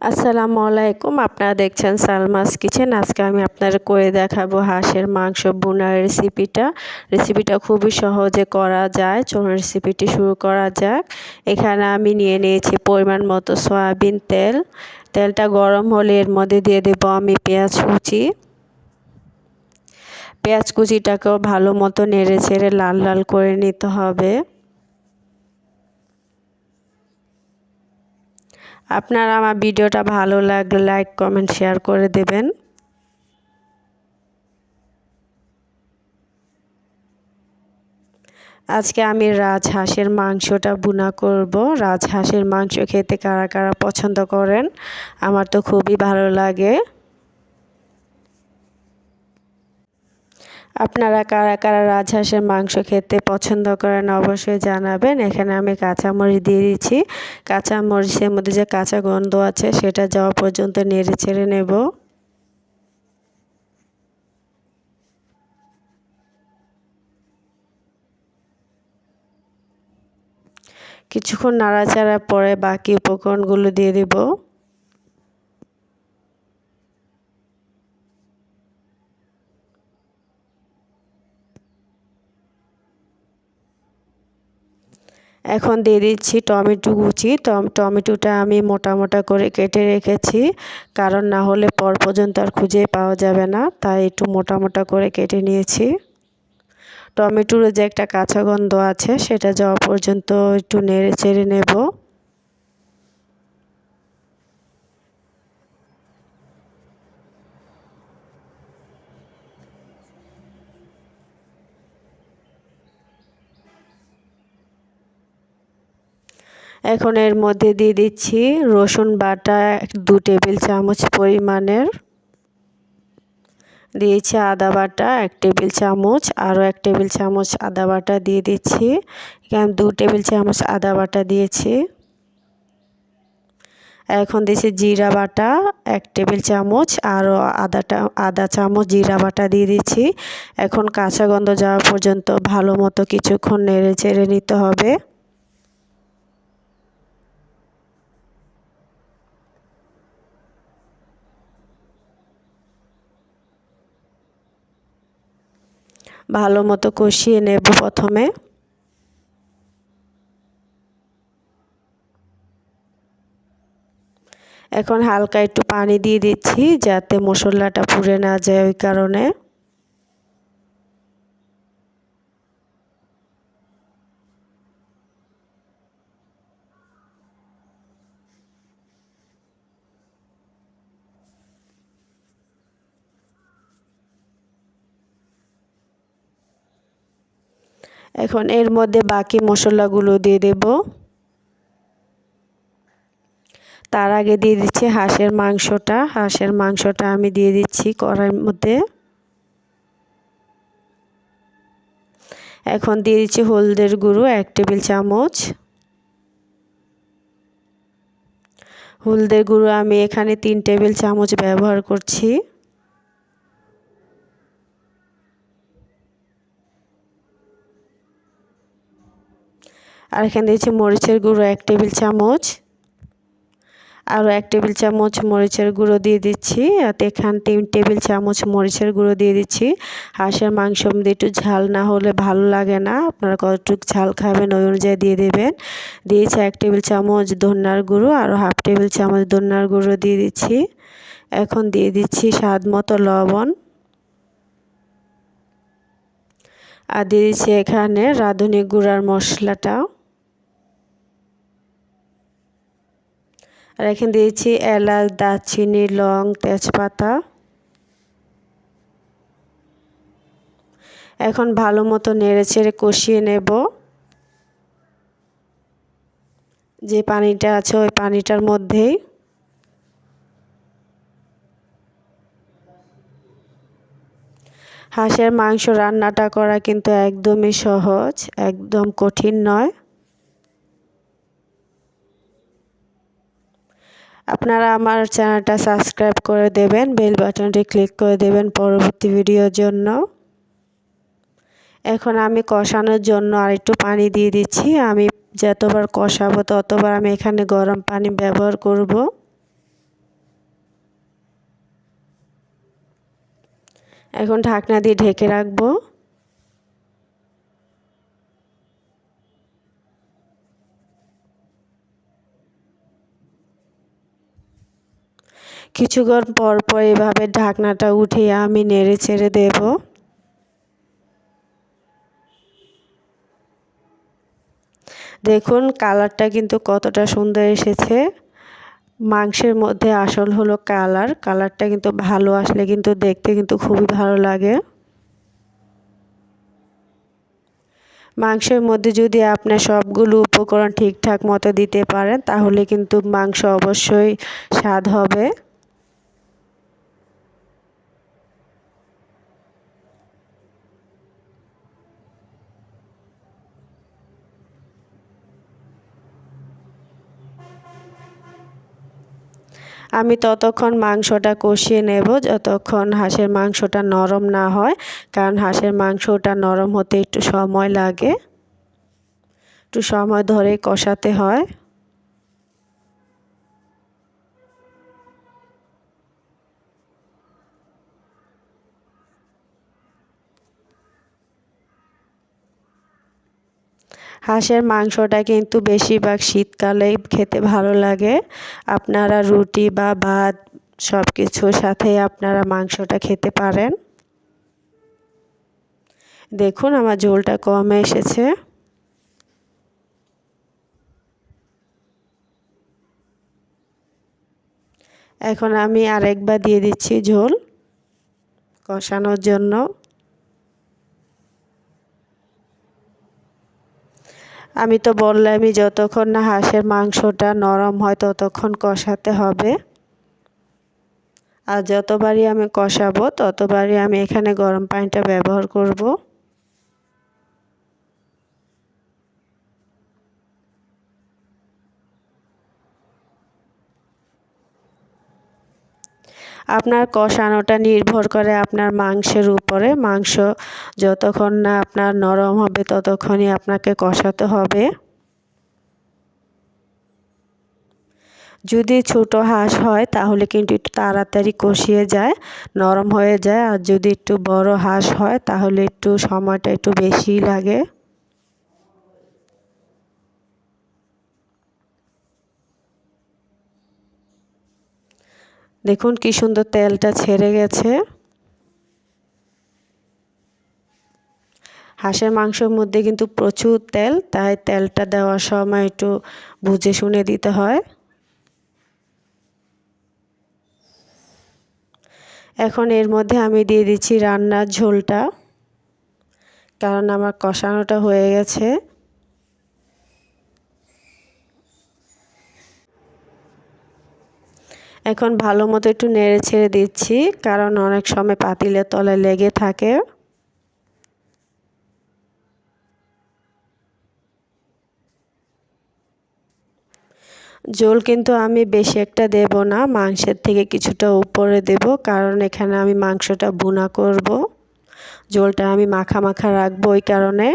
আসসালামু আলাইকুম। আপনারা দেখছেন সালমাস কিচেন। আজকে আমি আপনাদের করে দেখাবো হাঁসের মাংস বোনার রেসিপিটা। রেসিপিটা খুবই সহজে করা যায়। চলুন রেসিপিটি শুরু করা যাক। এখানে আমি নিয়ে নিয়েছি পরিমাণ মতো সয়াবিন তেল। তেলটা গরম হলে এর মধ্যে দিয়ে দেব আমি পেঁয়াজ কুচি। পেঁয়াজ কুচিটাকেও ভালো মতো নেড়ে ছেড়ে লাল লাল করে নিতে হবে। আপনারা আমার ভিডিওটা ভালো লাগলে লাইক কমেন্ট শেয়ার করে দেবেন। আজকে আমি রাজহাঁসের মাংসটা বুনা করব। রাজহাঁসের মাংস খেতে কারা কারা পছন্দ করেন? আমার তো খুবই ভালো লাগে। আপনারা কারা কারা রাজহাঁসের মাংস খেতে পছন্দ করেন অবশ্যই জানাবেন। এখানে আমি কাঁচামরিচ দিয়ে দিচ্ছি। কাঁচামরিচের মধ্যে যে কাঁচা গন্ধ আছে, সেটা যাওয়া পর্যন্ত নেড়ে ছেড়ে নেব। কিছুক্ষণ নাড়াচাড়া পরে বাকি উপকরণগুলো দিয়ে দেব। এখন দিয়ে দিচ্ছি টমেটো কুচি। টমেটোটা আমি মোটা মোটা করে কেটে রেখেছি। কারণ না হলে পর পর্যন্ত আর খুঁজে পাওয়া যাবে না। তাই একটু মোটা মোটা করে কেটে নিয়েছি। টমেটোর যে একটা কাঁচা গন্ধ আছে, সেটা যাওয়া পর্যন্ত একটু নেড়ে চেড়ে নেব। এখন এর মধ্যে দিয়ে দিচ্ছি রসুন বাটা, দু টেবিল চামচ পরিমাণের। দিয়েছি আদা বাটা, এক টেবিল চামচ, আরও এক টেবিল চামচ আদা বাটা দিয়ে দিচ্ছি। এখানে দু টেবিল চামচ আদা বাটা দিয়েছি। এখন দিয়েছি জিরা বাটা, এক টেবিল চামচ, আরও আদাটা, আদা চামচ জিরা বাটা দিয়ে দিচ্ছি। এখন কাঁচা গন্ধ যাওয়া পর্যন্ত ভালো মতো কিছুক্ষণ নেড়ে চেড়ে নিতে হবে। ভালো মতো কষিয়ে নেব প্রথমে। এখন হালকা একটু পানি দিয়ে দিচ্ছি যাতে মশলাটা পুড়ে না যায় ওই কারণে। এখন এর মধ্যে বাকি মশলাগুলো দিয়ে দেব। তার আগে দিয়ে দিচ্ছি হাঁসের মাংসটা। হাঁসের মাংসটা আমি দিয়ে দিচ্ছি কড়াইয়ের মধ্যে। এখন দিয়ে দিচ্ছি হলদের গুঁড়ো এক টেবিল চামচ। হলদের গুঁড়ো আমি এখানে তিন টেবিল চামচ ব্যবহার করছি। আর এখানে দিয়েছি মরিচের গুঁড়ো এক টেবিল চামচ। আরও এক টেবিল চামচ মরিচের গুঁড়ো দিয়ে দিচ্ছি। আর এখানে তিন টেবিল চামচ মরিচের গুঁড়ো দিয়ে দিচ্ছি। হাঁসের মাংস মধ্যে একটু ঝাল না হলে ভালো লাগে না। আপনারা কতটুকু ঝাল খাবেন ওই অনুযায়ী দিয়ে দেবেন। দিয়েছি এক টেবিল চামচ ধন্যার গুঁড়ো। আরও হাফ টেবিল চামচ ধন্যার গুঁড়ো দিয়ে দিচ্ছি। এখন দিয়ে দিচ্ছি স্বাদ মতো লবণ। আর দিয়ে দিচ্ছি এখানে রাঁধুনি গুঁড়ার মশলাটা। আর এখানে দিয়েছি এলাচ, দারচিনি, লং, তেজপাতা। এখন ভালো মতো নেড়ে ছেড়ে কষিয়ে নেব। যে পানিটা আছে ওই পানিটার মধ্যেই। হাঁসের মাংস রান্নাটা করা কিন্তু একদমই সহজ, একদম কঠিন নয়। আপনারা আমার চ্যানেলটা সাবস্ক্রাইব করে দেবেন, বেল বাটনটি ক্লিক করে দেবেন পরবর্তী ভিডিওর জন্য। এখন আমি কষানোর জন্য আর একটু পানি দিয়ে দিচ্ছি। আমি যতবার কষাবো ততবার আমি এখানে গরম পানি ব্যবহার করব। এখন ঢাকনা দিয়ে ঢেকে রাখব। কিছুক্ষণ পর পর এভাবে ঢাকনাটা উঠিয়ে আমি নেড়ে ছেড়ে দেব। দেখুন, কালারটা কিন্তু কতটা সুন্দর এসেছে। মাংসের মধ্যে আসল হলো কালার। কালারটা কিন্তু ভালো আসলে কিন্তু দেখতে কিন্তু খুবই ভালো লাগে। মাংসের মধ্যে যদি আপনার সবগুলো উপকরণ ঠিকঠাক মতো দিতে পারেন, তাহলে কিন্তু মাংস অবশ্যই স্বাদ হবে। আমি ততক্ষণ মাংসটা কষিয়ে নেব যতক্ষণ হাঁসের মাংসটা নরম না হয়, কারণ হাঁসের মাংসটা নরম হতে একটু সময় লাগে। একটু সময় ধরে কষাতে হয়। হাঁসের মাংসটা কিন্তু বেশিরভাগ শীতকালেই খেতে ভালো লাগে। আপনারা রুটি বা ভাত সব কিছুর সাথে আপনারা মাংসটা খেতে পারেন। দেখুন আমার ঝোলটা কমে এসেছে। এখন আমি আরেকবার দিয়ে দিচ্ছি ঝোল কষানোর জন্য। আমি তো বললামই, যতক্ষণ না হাঁসের মাংসটা নরম হয়, ততক্ষণ কষাতে হবে। আর যতবারই আমি কষাবো, ততবারই আমি এখানে গরম পানিটা ব্যবহার করব। আপনার কষানোটা নির্ভর করে আপনার মাংসের উপরে। মাংস যতক্ষণ না আপনার নরম হবে, ততক্ষণই আপনাকে কষাতে হবে। যদি ছোট হাঁস হয়, তাহলে কিন্তু একটু তাড়াতাড়ি কষিয়ে যায়, নরম হয়ে যায়। আর যদি একটু বড় হাঁস হয়, তাহলে একটু সময়টা একটু বেশি লাগে। দেখুন কি সুন্দর তেলটা ছেড়ে গেছে। হাঁসের মাংসের মধ্যে কিন্তু প্রচুর তেল, তাই তেলটা দেওয়ার সময় একটু বুঝে শুনে দিতে হয়। এখন এর মধ্যে আমি দিয়ে দিচ্ছি রান্নার ঝোলটা, কারণ আমার কষানোটা হয়ে গেছে। এখন ভালো মতো একটু নেড়ে ছেড়ে দিচ্ছি, কারণ অনেক সময় পাতিলের তলায় লেগে থাকে। জল কিন্তু আমি বেশি একটা দেব না, মাংসের থেকে কিছুটা উপরে দেব, কারণ এখানে আমি মাংসটা বুনা করব। জলটা আমি মাখা মাখা রাখব ওই কারণে।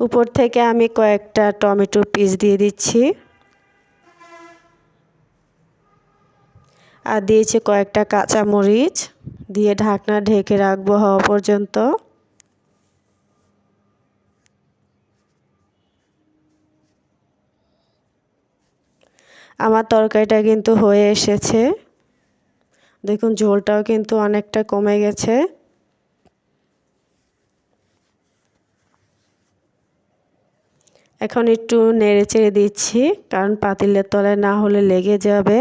উপর থেকে আমি কয়েকটা টমেটো পিস দিয়ে দিচ্ছি। আর দিয়েছি কয়েকটা কাঁচা মরিচ দিয়ে ঢাকনা ঢেকে রাখব হওয়া পর্যন্ত। আমার তরকারিটা কিন্তু হয়ে এসেছে। দেখুন, ঝোলটাও কিন্তু অনেকটা কমে গেছে। এখন একটু নেড়ে চেড়ে দিচ্ছি, কারণ পাতিলের তলায় না হলে লেগে যাবে।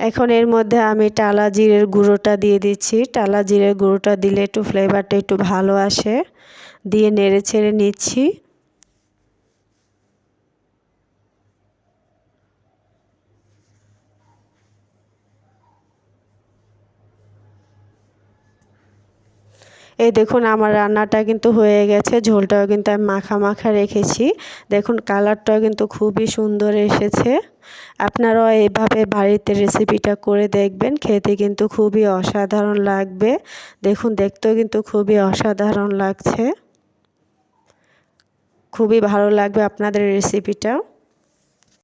এখন এর মধ্যে আমি টালা জিরের গুঁড়োটা দিয়ে দিচ্ছি। টালা জিরের গুঁড়োটা দিলে একটু ফ্লেভারটা একটু ভালো আসে। দিয়ে নেড়ে ছেড়ে নিচ্ছি। এই দেখুন আমার রান্নাটা কিন্তু হয়ে গেছে, ঝোলটাও কিন্তু আমি মাখা মাখা রেখেছি। দেখুন কালারটাও কিন্তু খুবই সুন্দর এসেছে। আপনারাও এইভাবে বাড়িতে রেসিপিটা করে দেখবেন, খেতে কিন্তু খুবই অসাধারণ লাগবে। দেখুন দেখতেও কিন্তু খুবই অসাধারণ লাগছে। খুবই ভালো লাগবে আপনাদের রেসিপিটা